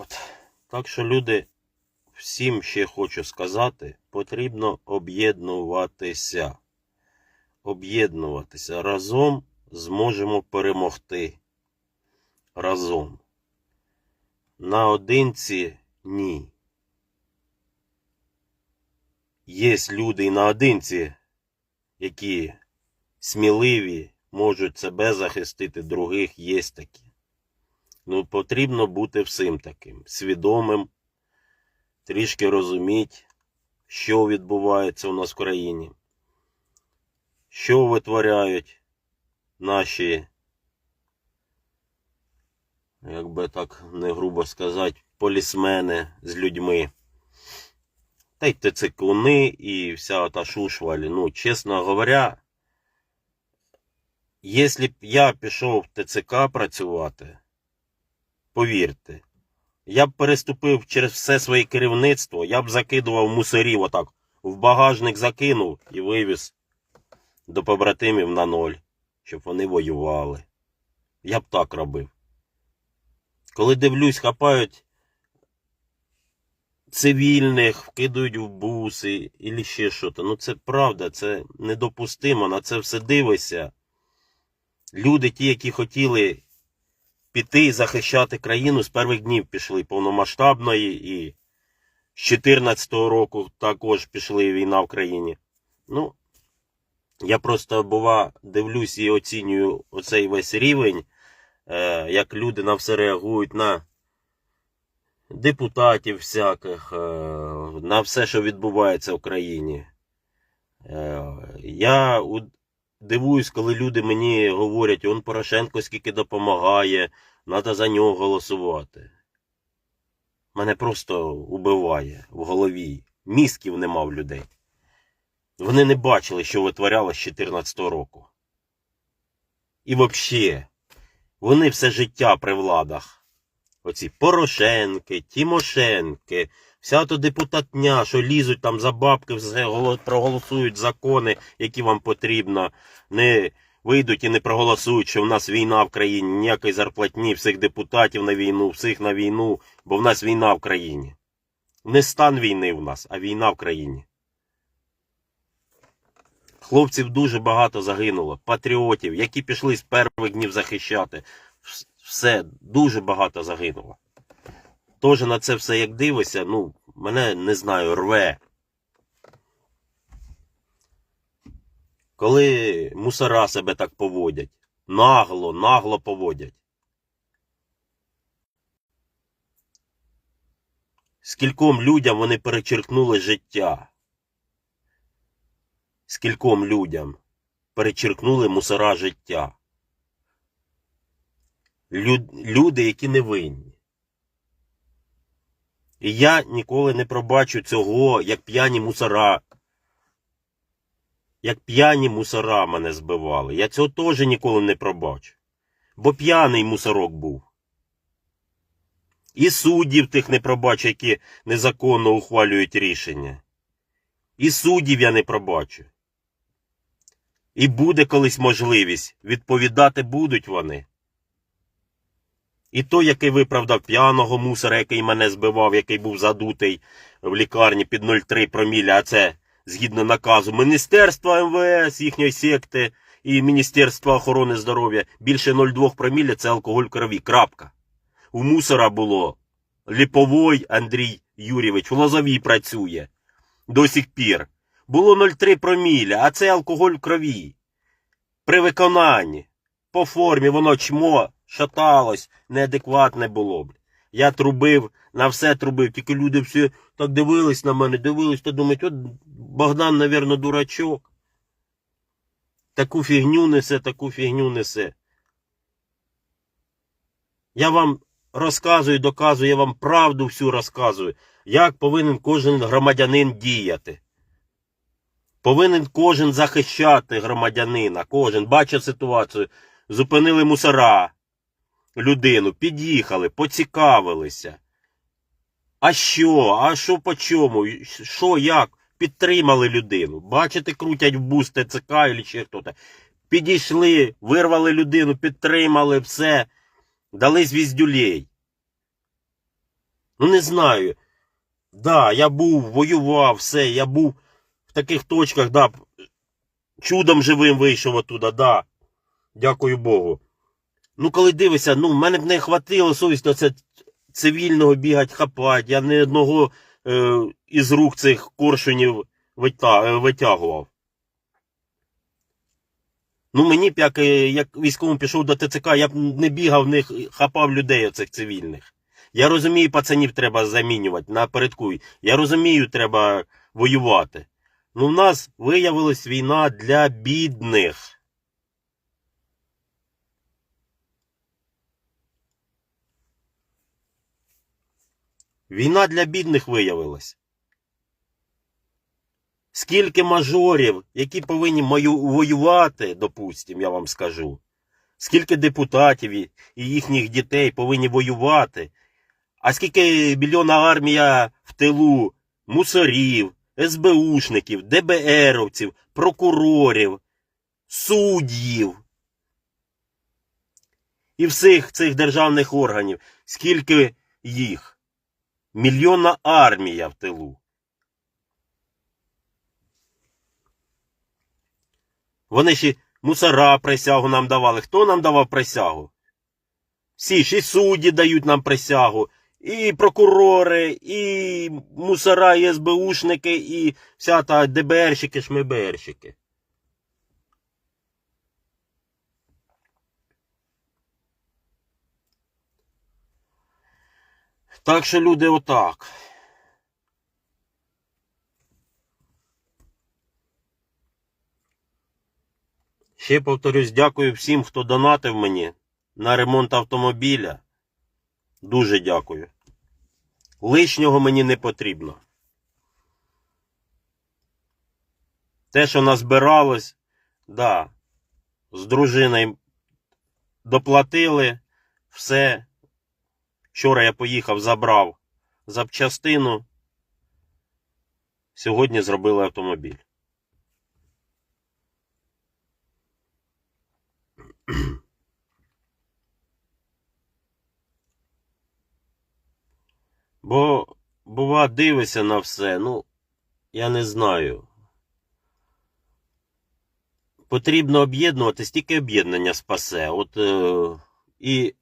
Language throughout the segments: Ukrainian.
от. Так що, люди, всім ще хочу сказати, потрібно об'єднуватися. Об'єднуватися. Разом зможемо перемогти. Разом. Наодинці ні. Є люди і наодинці, які сміливі, можуть себе захистити, других є такі. Ну, потрібно бути всім таким, свідомим, трішки розуміти, що відбувається у нас в країні, що витворяють наші, як би так не грубо сказати, полісмени з людьми. Та й ТЦКуни і вся та шушваль. Ну, чесно говоря, якщо б я пішов в ТЦК працювати, повірте, я б переступив через все своє керівництво, я б закидував мусорів отак, в багажник закинув і вивіз до побратимів на ноль, щоб вони воювали. Я б так робив. Коли дивлюсь, хапають цивільних, вкидують в буси і ще щось. Ну це правда, це недопустимо, на це все дивишся. Люди, ті, які хотіли піти і захищати країну, з перших днів пішли повномасштабної і з 14-го року також пішли війна в країні. Ну, я просто бува дивлюсь і оцінюю оцей весь рівень, е, як люди на все реагують на депутатів всяких, е, на все, що відбувається в країні. Е, Я дивуюсь, коли люди мені говорять, он Порошенко скільки допомагає, треба за нього голосувати. Мене просто убиває в голові. Мізків нема в людей. Вони не бачили, що витворяло з 14 року. І взагалі, вони все життя при владах. Оці Порошенки, Тимошенки, вся то депутатня, що лізуть там за бабки, проголосують закони, які вам потрібно, не вийдуть і не проголосують, що в нас війна в країні, ніякої зарплатні, всіх депутатів на війну, всіх на війну, бо в нас війна в країні. Не стан війни в нас, а війна в країні. Хлопців дуже багато загинуло, патріотів, які пішли з перших днів захищати. Все, дуже багато загинуло. Тоже на це все як дивишся, ну, мене не знаю, рве. Коли мусора себе так поводять, нагло, нагло поводять. Скільком людям вони перечеркнули життя. Скільком людям перечеркнули мусора життя. Лю- люди, які не винні. І я ніколи не пробачу цього, як п'яні мусора. Як п'яні мусора мене збивали. Я цього теж ніколи не пробачу. Бо п'яний мусорок був. І суддів тих не пробачу, які незаконно ухвалюють рішення. І суддів я не пробачу. І буде колись можливість. Відповідати будуть вони. І той, який виправдав п'яного мусора, який мене збивав, який був задутий в лікарні під 0,3 проміля, а це згідно наказу Міністерства МВС, їхньої секти і Міністерства охорони здоров'я, більше 0,2 проміля це алкоголь в крові. Крапка. У мусора було Ліповой Андрій Юрійович, в Лозовій працює до сих пір. Було 0,3 проміля, а це алкоголь в крові. При виконанні. По формі воно чмо шаталось, неадекватне було. б. Я трубив, на все трубив, тільки люди всі так дивились на мене, дивились та думають, от Богдан, навірно, дурачок. Таку фігню несе, таку фігню несе. Я вам розказую, доказую, я вам правду всю розказую, як повинен кожен громадянин діяти. Повинен кожен захищати громадянина, кожен бачить ситуацію. Зупинили мусора, людину, під'їхали, поцікавилися. А що? А що по чому? Що, як? Підтримали людину. Бачите, крутять в бус ТЦК і ще хтось. Підійшли, вирвали людину, підтримали, все. Дали звіздюлей. Ну не знаю. Да, я був, воював, все, я був в таких точках, да. Чудом живим вийшов оттуда, да. Дякую Богу. Ну, коли дивишся, ну, в мене б не хватило совісті оце цивільного бігать, хапати. Я не одного е, із рук цих коршунів е, витягував. Ну, мені б як, е, як військовим пішов до ТЦК, я б не бігав в них, хапав людей оцих цивільних. Я розумію, пацанів треба замінювати напередку. Я розумію, треба воювати. Ну, в нас виявилась війна для бідних. Війна для бідних виявилась. Скільки мажорів, які повинні воювати, допустим, я вам скажу. Скільки депутатів і їхніх дітей повинні воювати. А скільки мільйона армія в тилу мусорів, СБУшників, ДБРовців, прокурорів, суддів і всіх цих державних органів. Скільки їх? Мільйонна армія в тилу. Вони ще мусора присягу нам давали. Хто нам давав присягу? Всі ж і судді дають нам присягу, і прокурори, і мусора, і СБУшники, і вся та ДБРщики, шмеберщики. Так що люди отак. Ще повторюсь, дякую всім, хто донатив мені на ремонт автомобіля. Дуже дякую. Лишнього мені не потрібно. Те, що назбиралось, да, з дружиною доплатили, все. Вчора я поїхав, забрав запчастину. Сьогодні зробили автомобіль. Бо, бува, дивишся на все, ну, я не знаю. Потрібно об'єднуватись, тільки об'єднання спасе. От, е, і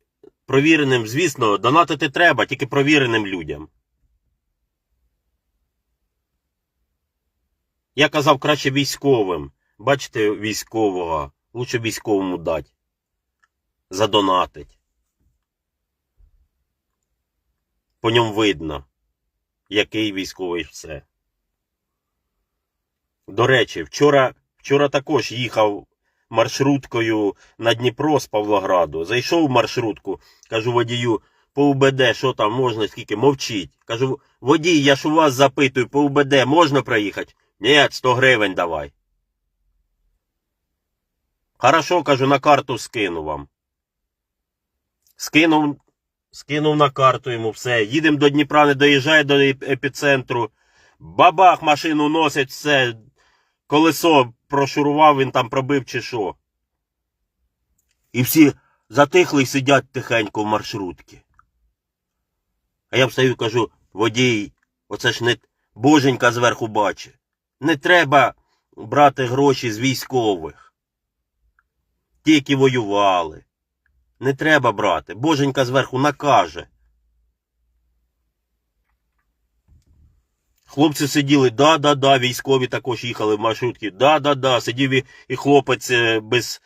провіреним, звісно, донатити треба, тільки провіреним людям. Я казав краще військовим. Бачите військового, лучше військовому дати. Задонатить. По ньому видно, який військовий все. До речі, вчора, вчора також їхав маршруткою на Дніпро з Павлограду. Зайшов в маршрутку, кажу водію, по УБД, що там можна, скільки, мовчіть. Кажу, водій, я ж у вас запитую, по УБД можна проїхати? Ні, 100 гривень давай. Хорошо, кажу, на карту скину вам. Скинув, скинув на карту йому все. Їдемо до Дніпра, не доїжджає до епіцентру. Бабах машину носить, все. Колесо прошурував, він там пробив чи що. І всі затихли і сидять тихенько в маршрутці. А я встаю і кажу, водій, оце ж не боженька зверху бачить. Не треба брати гроші з військових. Ті, які воювали. Не треба брати. Боженька зверху накаже. Хлопці сиділи, да-да-да, військові також їхали в маршрутці. Да-да-да, сидів і, і хлопець е, без,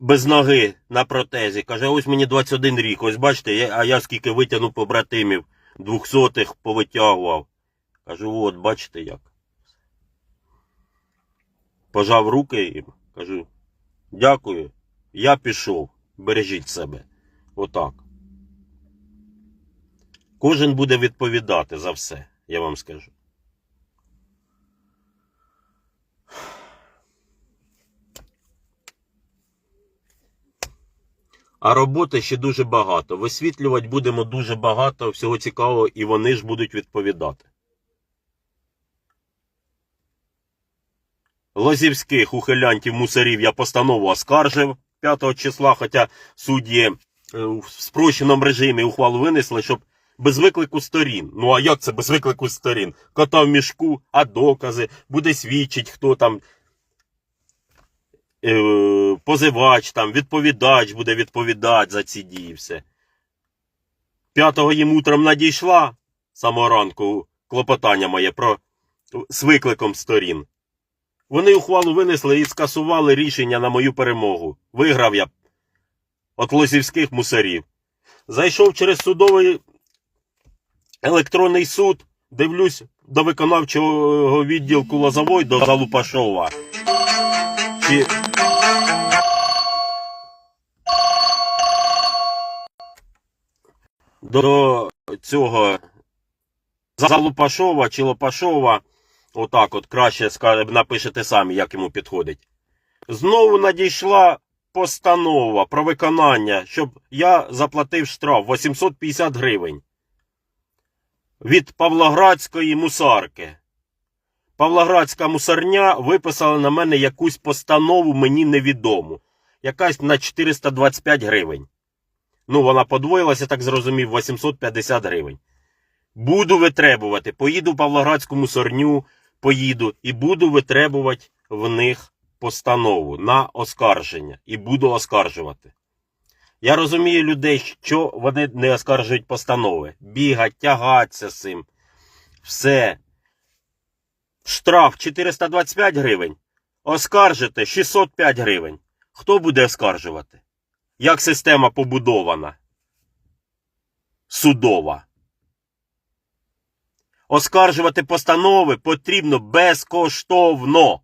без ноги на протезі. Каже, ось мені 21 рік, ось бачите, я, а я скільки витягнув побратимів, двохсотих повитягував. Кажу, от, бачите як. Пожав руки їм, кажу, дякую, я пішов, бережіть себе. Отак. Кожен буде відповідати за все, я вам скажу. А роботи ще дуже багато. Висвітлювати будемо дуже багато всього цікавого, і вони ж будуть відповідати. Лозівських ухилянтів мусорів я постанову оскаржив 5 числа, хоча судді е, в спрощеному режимі ухвалу винесли, щоб без виклику сторін. Ну а як це без виклику сторін? Кота в мішку, а докази, буде свідчить, хто там е, позивач, там, відповідач буде відповідати за ці дії. все. П'ятого їм утром надійшла самого ранку клопотання моє про з викликом сторін. Вони ухвалу винесли і скасували рішення на мою перемогу. Виграв я от лозівських мусорів. Зайшов через судовий електронний суд, дивлюсь до виконавчого відділку Лозовой до Залупашова. Чи... До цього Залупашова чи Лопашова, отак от краще напишете самі, як йому підходить. Знову надійшла постанова про виконання, щоб я заплатив штраф 850 гривень від Павлоградської мусарки. Павлоградська мусарня виписала на мене якусь постанову мені невідому. Якась на 425 гривень. Ну, вона подвоїлася, так зрозумів, 850 гривень. Буду витребувати. Поїду в Павлоградську мусорню, поїду і буду витребувати в них постанову на оскарження. І буду оскаржувати. Я розумію людей, що вони не оскаржують постанови. Бігать, тягаться з цим. Все. Штраф 425 гривень. Оскаржите 605 гривень. Хто буде оскаржувати? Як система побудована? Судова. Оскаржувати постанови потрібно безкоштовно.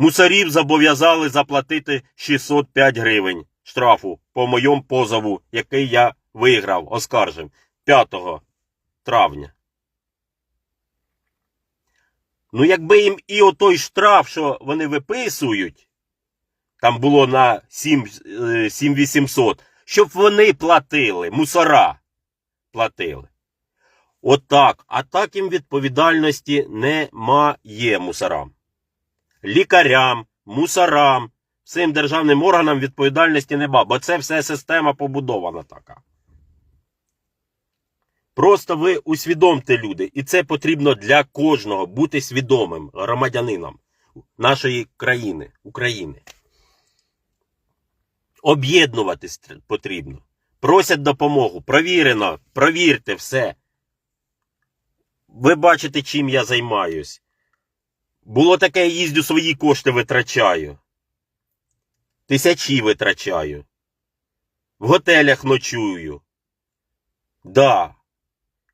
Мусорів зобов'язали заплатити 605 гривень штрафу по моєму позову, який я виграв, оскаржив 5 травня. Ну, якби їм і отой штраф, що вони виписують, там було на 7, е, 7800, щоб вони платили, мусора платили. Отак. А так їм відповідальності немає мусорам. Лікарям, мусорам, всім державним органам відповідальності нема, бо це все система побудована така. Просто ви усвідомте люди, і це потрібно для кожного бути свідомим громадянином нашої країни, України. Об'єднуватись потрібно. Просять допомогу. Провірено, провірте все. Ви бачите, чим я займаюсь. Було таке, їздю свої кошти витрачаю. Тисячі витрачаю. В готелях ночую. Да.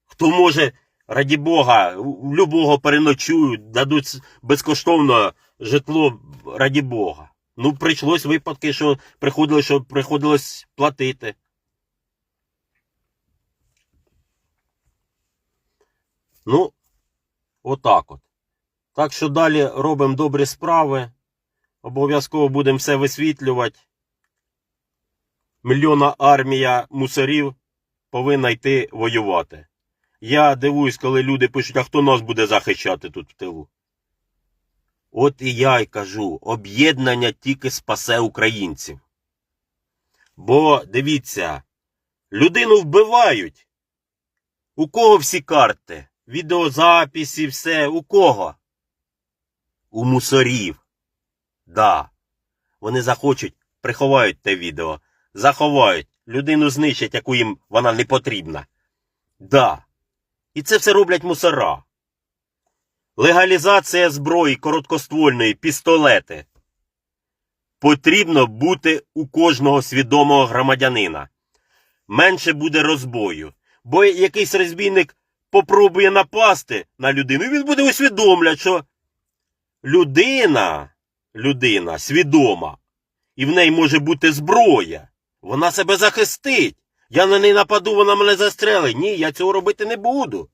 Хто може, раді Бога, у любого переночую, дадуть безкоштовно житло, раді Бога. Ну, прийшлось випадки, що приходилось, що приходилось платити. Ну, отак от. Так що далі робимо добрі справи. Обов'язково будемо все висвітлювати. Мільйона армія мусорів повинна йти воювати. Я дивуюсь, коли люди пишуть, а хто нас буде захищати тут в тилу. От і я й кажу, об'єднання тільки спасе українців. Бо дивіться, людину вбивають. У кого всі карти? Відеозаписи, все, у кого? У мусорів. Да. Вони захочуть, приховають те відео, заховають, людину знищать, яку їм вона не потрібна. Да. І це все роблять мусора. Легалізація зброї короткоствольної, пістолети. Потрібно бути у кожного свідомого громадянина. Менше буде розбою. Бо якийсь розбійник попробує напасти на людину, і він буде усвідомляти, що людина, людина свідома, і в неї може бути зброя. Вона себе захистить. Я на неї нападу, вона мене застрелить. Ні, я цього робити не буду.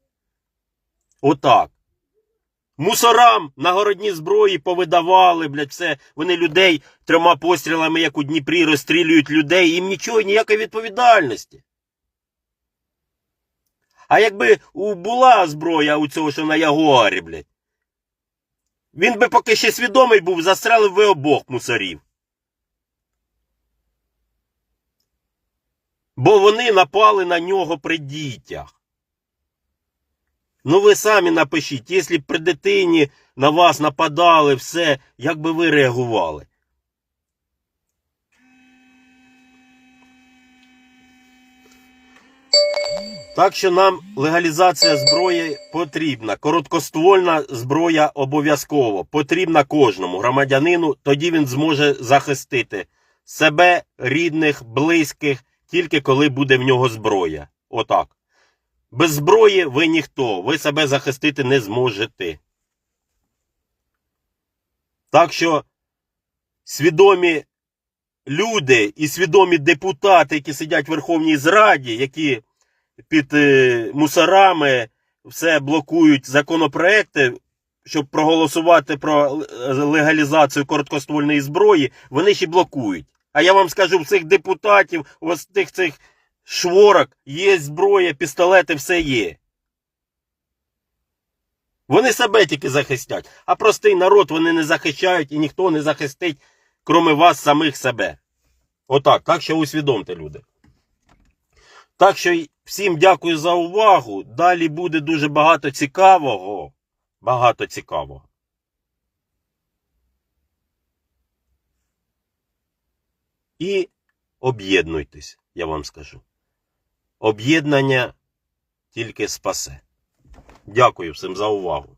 Отак. Мусорам на городні зброї повидавали, блядь, все. Вони людей трьома пострілами, як у Дніпрі, розстрілюють людей, їм нічого, ніякої відповідальності. А якби була зброя у цього, що на Ягуарі, блядь, він би поки ще свідомий був, застрелив ви обох мусорів. Бо вони напали на нього при дітях. Ну ви самі напишіть, якщо б при дитині на вас нападали, все, як би ви реагували? Так що нам легалізація зброї потрібна. Короткоствольна зброя обов'язково. Потрібна кожному громадянину, тоді він зможе захистити себе, рідних, близьких, тільки коли буде в нього зброя. Отак. Без зброї ви ніхто, ви себе захистити не зможете. Так що свідомі люди і свідомі депутати, які сидять в Верховній Зраді, які під е, мусорами все блокують законопроекти, щоб проголосувати про легалізацію короткоствольної зброї, вони ще блокують. А я вам скажу, в цих депутатів, у тих цих шворок є зброя, пістолети, все є. Вони себе тільки захистять, а простий народ вони не захищають і ніхто не захистить, кроме вас самих себе. Отак, так що усвідомте, люди. Так що всім дякую за увагу. Далі буде дуже багато цікавого. Багато цікавого. І об'єднуйтесь, я вам скажу. Об'єднання тільки спасе. Дякую всім за увагу.